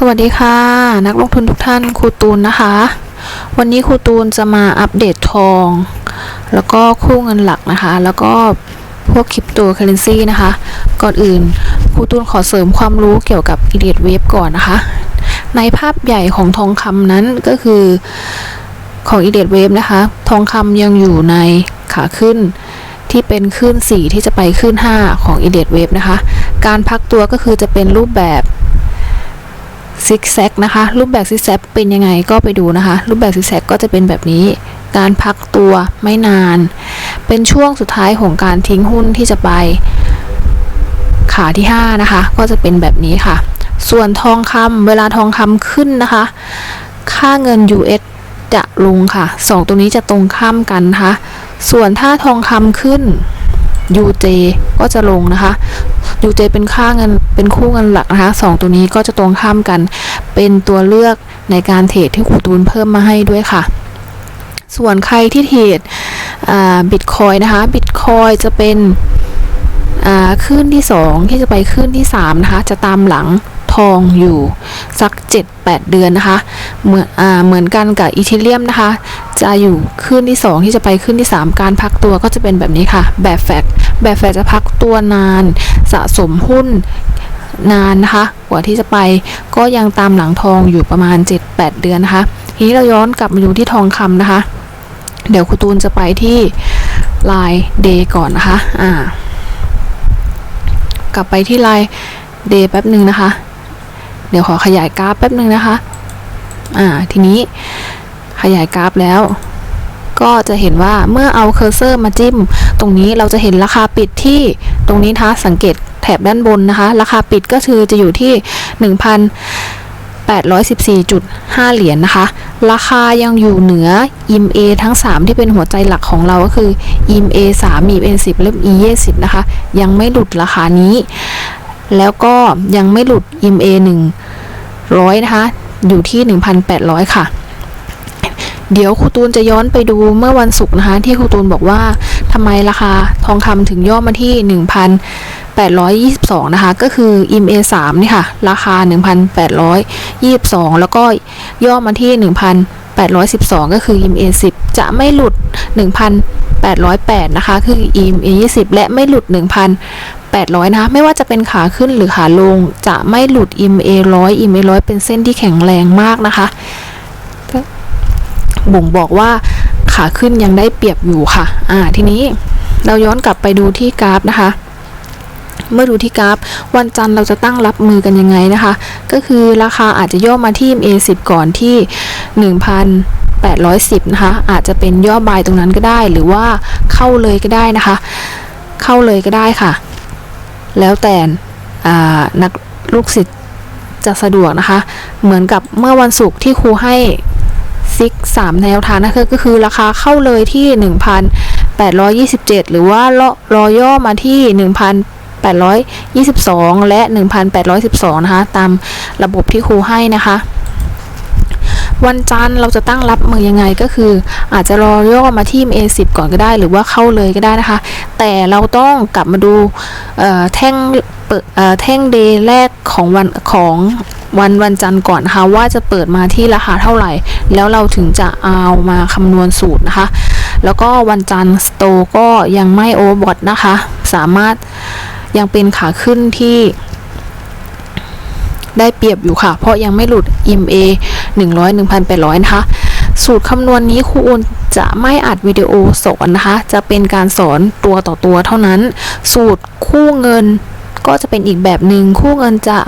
สวัสดีค่ะ นักลงทุนทุกท่านครูตูนนะคะ วันนี้ครูตูนจะมาอัปเดตทอง แล้วก็คู่เงินหลักนะคะ แล้วก็พวกคริปโตเคอเรนซีนะคะ ก่อนอื่นครูตูนขอเสริมความรู้เกี่ยวกับอีเดียเวฟก่อนนะคะ ในภาพใหญ่ของทองคำนั้นก็คือของอีเดียเวฟนะคะ ทองคำยังอยู่ในขาขึ้นที่เป็นขึ้น 4 ที่จะไปขึ้น 5 ของอีเดียเวฟนะคะ การพักตัวก็คือจะเป็นรูปแบบ ซิกแซกนะคะ รูปแบบซิกแซกเป็นยังไงก็ไปดูนะคะ รูปแบบซิกแซกก็จะเป็นแบบนี้ การพักตัวไม่นาน เป็นช่วงสุดท้ายของการทิ้งหุ้นที่จะไป ขาที่ 5 นะคะ ก็จะเป็นแบบนี้ค่ะ ส่วนทองคำเวลาทองคำขึ้นนะคะ ค่าเงิน US จะลงค่ะสองตัวนี้จะตรงข้ามกันนะคะ ส่วนถ้าทองคำขึ้น UJ ก็จะลงนะคะ UJ เป็นค่าเงินเป็นคู่เงินหลักนะคะสองตัวนี้ก็จะตรงข้ามกัน เป็นตัวเลือกในการเทรดที่ครูตูนเพิ่มมาให้ด้วยค่ะ ส่วนใครที่เทรดบิตคอยนะคะบิตคอยจะเป็นขึ้นที่ 2 ที่จะไปขึ้นที่ 3 นะคะ จะตามหลังทองอยู่สัก 7-8 เดือนนะคะ เหมือนอเหมือนกันกับอีเทเรียมนะคะ จะอยู่ขึ้นที่ 2 ที่จะไปขึ้นที่ 3 การพักตัวก็จะเป็นแบบนี้ค่ะ แบบแฟกแบบแฟกจะพักตัวนาน สะสมหุ้นนานนะคะ กว่าที่จะไปก็ยังตามหลังทองอยู่ประมาณ 7-8 เดือนนะคะ ทีนี้เราย้อนกลับมาดูที่ทองคำนะคะ เดี๋ยวครูตูนจะไปที่ลายเดย์ก่อนนะคะ อ่า กลับไปที่ลายเดย์แป๊บหนึ่งนะคะ เดี๋ยวขอขยายกราฟแป๊บหนึ่งนะคะ อ่า ทีนี้ ขยายกราฟแล้ว ก็จะเห็นว่าเมื่อเอาเคอร์เซอร์มาจิ้ม ตรงนี้เราจะเห็นราคาปิดที่ตรงนี้นะคะสังเกตแถบด้านบนนะคะ ราคาปิดก็คือจะอยู่ที่ 1,814.5 เหรียญนนะคะ ราคายังอยู่เหนือ EMA ทั้ง 3 ที่เป็นหัวใจหลักของเราก็คือ EMA 3 EMA 10และ E 20นะคะ ยังไม่หลุดราคานี้ แล้วก็ยังไม่หลุด EMA 100 นะคะ อยู่ที่ 1,800 ค่ะ เดี๋ยวครูตูนจะย้อนไปดูเมื่อวันศุกร์นะคะ ที่ครูตูนบอกว่าทำไมราคาทองคำถึงย่อมาที่ 1,822 นะคะ ก็คือ EMA 3นี่ค่ะ ราคา 1,822 แล้วก็ย่อมาที่ 1,812 ก็คือ EMA 10 จะไม่หลุด 1,808 นะคะ คือ EMA 20 และไม่หลุด1,800 นะคะไม่ว่าจะเป็นขาขึ้นหรือขาลง จะไม่หลุด EMA 100 EMA 100 เป็นเส้นที่แข็งแรงมากนะคะ บ่งบอกว่าขาขึ้นยังได้เปรียบอยู่ค่ะ อ่า ทีนี้เราย้อนกลับไปดูที่กราฟนะคะ เมื่อดูที่กราฟ วันจันทร์เราจะตั้งรับมือกันยังไงนะคะ ก็คือราคาอาจจะย่อมาที่ A10 ก่อนที่ 1,810 นะคะ อาจจะเป็นย่อบายตรงนั้นก็ได้ หรือว่าเข้าเลยก็ได้นะคะ เข้าเลยก็ได้ค่ะ แล้วแต่นักลูกศิษย์จะสะดวกนะคะ เหมือนกับเมื่อวันศุกร์ที่ครูให้ ซิกสามแนวทางนะคะก็คือราคาเข้าเลยที่ 1,827 หรือว่ารอรอย่อมาที่ 1,822 และ 1,812 นะคะ ตามระบบที่ครูให้นะคะ วันจันทร์เราจะตั้งรับมือยังไงก็คือ อาจจะรอย่อมาที่ A10 ก่อนก็ได้ หรือว่าเข้าเลยก็ได้นะคะ แต่เราต้องกลับมาดูแท่งแท่งเดย์แรกของวันของวันวันจันทร์ก่อนนะคะว่าจะเปิดมาที่ราคาเท่าไหร่ แล้วเราถึงจะเอามาคำนวณสูตรนะคะ แล้วก็วันจันทร์สโตก็ยังไม่โอเวอร์บอทนะคะ สามารถยังเป็นขาขึ้นที่ได้เปรียบอยู่ค่ะ เพราะยังไม่หลุด EMA 100 1,800 นะคะ สูตรคำนวณนี้ครูอุ่นจะไม่อัดวิดีโอสอนนะคะ จะเป็นการสอนตัวต่อตัวเท่านั้น สูตรคู่เงินก็จะเป็นอีกแบบหนึ่งคู่เงินจะ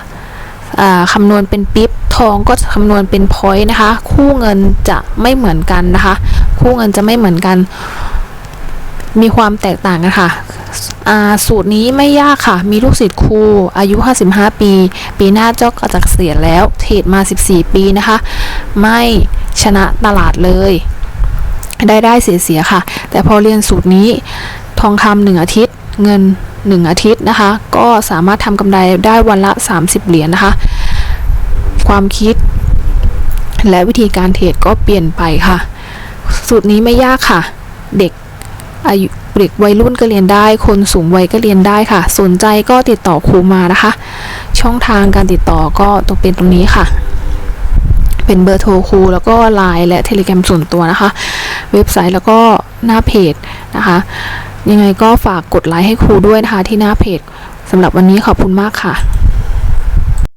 คำนวณเป็นปิ๊บทองก็จะคำนวณเป็นพอยต์นะคะ คู่เงินจะไม่เหมือนกันนะคะ คู่เงินจะไม่เหมือนกัน มีความแตกต่างกันค่ะ สูตรนี้ไม่ยากค่ะ มีลูกศิษย์ครูอายุ 55 ปี ปีหน้าเจ้าก็จะเกษียณแล้ว เทรดมา 14 ปีนะคะ ไม่ชนะตลาดเลย ได้ได้เสียเสียค่ะ แต่พอเรียนสูตรนี้ทองคำหนึ่งอาทิตย์ เงิน 1 อาทิตย์นะคะ ก็สามารถทำกำไรได้วันละ 30 เหรียญนนะคะ ความคิด และวิธีการเทรดก็เปลี่ยนไปค่ะ สูตรนี้ไม่ยากค่ะ เด็กอายุ เด็กวัยรุ่นก็เรียนได้ คนสูงวัยก็เรียนได้ค่ะ สนใจก็ติดต่อครูมานะคะ ช่องทางการติดต่อก็ตรงเป็นตรงนี้ค่ะ เป็นเบอร์โทรครูแล้วก็ไลน์และเทเล gram ส่วนตัวนะคะ เว็บไซต์แล้วก็หน้าเพจนะคะ ยังไงก็ฝากกดไลค์ให้ครูด้วยนะคะที่หน้าเพจสำหรับวันนี้ขอบคุณมากค่ะ